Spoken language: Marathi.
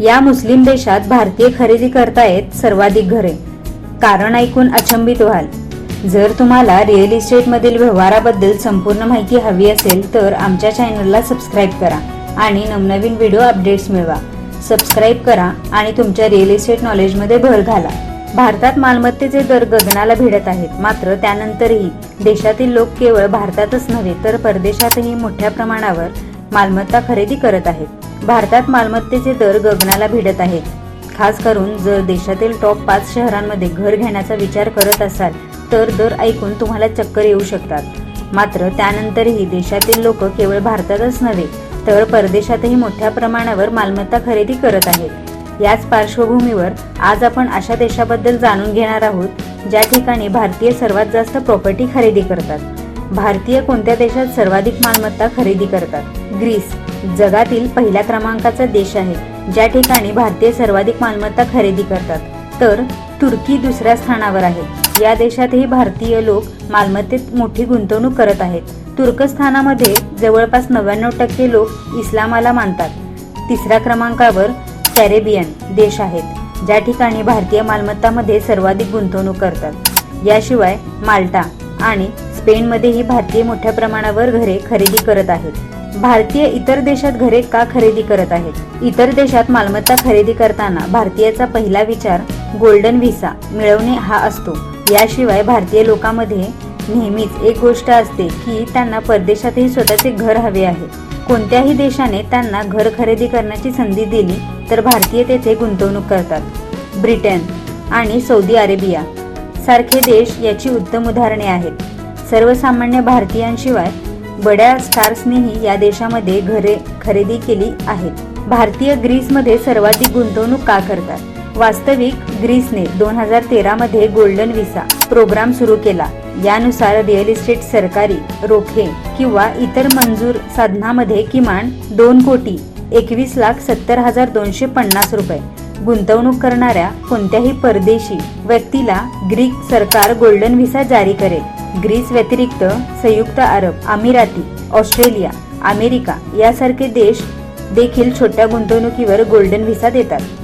या मुस्लिम देशात भारतीय खरेदी करतायत सर्वाधिक घरे. कारण ऐकून अचंबित व्हाल. जर तुम्हाला रिअल इस्टेटमधील व्यवहाराबद्दल संपूर्ण माहिती हवी असेल तर आमच्या चॅनलला सबस्क्राईब करा आणि नवनवीन व्हिडिओ अपडेट्स मिळवा. सबस्क्राईब करा आणि तुमच्या रिअल इस्टेट नॉलेजमध्ये भर घाला. भारतात मालमत्तेचे दर गगनाला भिडत आहेत मात्र त्यानंतरही देशातील लोक केवळ भारतातच नव्हे तर परदेशातही मोठ्या प्रमाणावर मालमत्ता खरेदी करत आहेत. भारतात मालमत्तेचे दर गगनाला भिडत आहेत. खास करून जर देशातील टॉप पाच शहरांमध्ये घर घेण्याचा विचार करत असाल तर दर ऐकून तुम्हाला चक्कर येऊ शकतात. मात्र त्यानंतरही देशातील लोक केवळ भारतातच नव्हे तर परदेशातही मोठ्या प्रमाणावर मालमत्ता खरेदी करत आहेत. याच पार्श्वभूमीवर आज आपण अशा देशाबद्दल जाणून घेणार आहोत ज्या ठिकाणी भारतीय सर्वात जास्त प्रॉपर्टी खरेदी करतात. भारतीय कोणत्या देशात सर्वाधिक मालमत्ता खरेदी करतात? ग्रीस जगातील पहिल्या क्रमांकाचा देश आहे ज्या ठिकाणी भारतीय सर्वाधिक मालमत्ता खरेदी करतात. तर तुर्की दुसऱ्या स्थानावर आहे. या देशातही भारतीय लोक मालमत्तेत मोठी गुंतवणूक करत आहेत. तुर्कस्थानामध्ये जवळपास नव्याण्णव टक्के लोक इस्लामाला मानतात. तिसऱ्या क्रमांकावर कॅरेबियन देश आहेत ज्या ठिकाणी भारतीय मालमत्तामध्ये सर्वाधिक गुंतवणूक करतात. याशिवाय माल्टा आणि स्पेनमध्येही भारतीय मोठ्या प्रमाणावर घरे खरेदी करत आहेत. भारतीय इतर देशात घरे का खरेदी करत आहेत? इतर देशात मालमत्ता खरेदी करताना भारतीयाचा पहिला विचार गोल्डन व्हिसा मिळवणे हा असतो. याशिवाय भारतीय लोकांमध्ये नेहमीच एक गोष्ट असते की त्यांना परदेशातही स्वतःचे घर हवे आहे. कोणत्याही देशाने त्यांना घर खरेदी करण्याची संधी दिली तर भारतीय तेथे गुंतवणूक करतात. ब्रिटन आणि सौदी अरेबिया सारखे देश याची उत्तम उदाहरणे आहेत. सर्वसामान्य भारतीयांशिवाय बड्या स्टार्सनेही या देशामध्ये घरे खरेदी केली आहेत. भारतीय ग्रीसमध्ये सर्वाधिक गुंतवणूक का करतात? वास्तविक ग्रीसने दोन हजार तेरामध्ये गोल्डन व्हिसा प्रोग्राम सुरू केला. यानुसार रिअल इस्टेट सरकारी रोखे किंवा इतर मंजूर साधनामध्ये किमान दोन कोटी एकवीस लाख सत्तर हजार दोनशे पन्नास रुपये. गुंतवणूक करणाऱ्या कोणत्याही परदेशी व्यक्तीला ग्रीक सरकार गोल्डन व्हिसा जारी करेल. ग्रीस व्यतिरिक्त संयुक्त अरब अमिराती ऑस्ट्रेलिया अमेरिका यासारखे देश देखील छोट्या गुंतवणुकीवर गोल्डन व्हिसा देतात.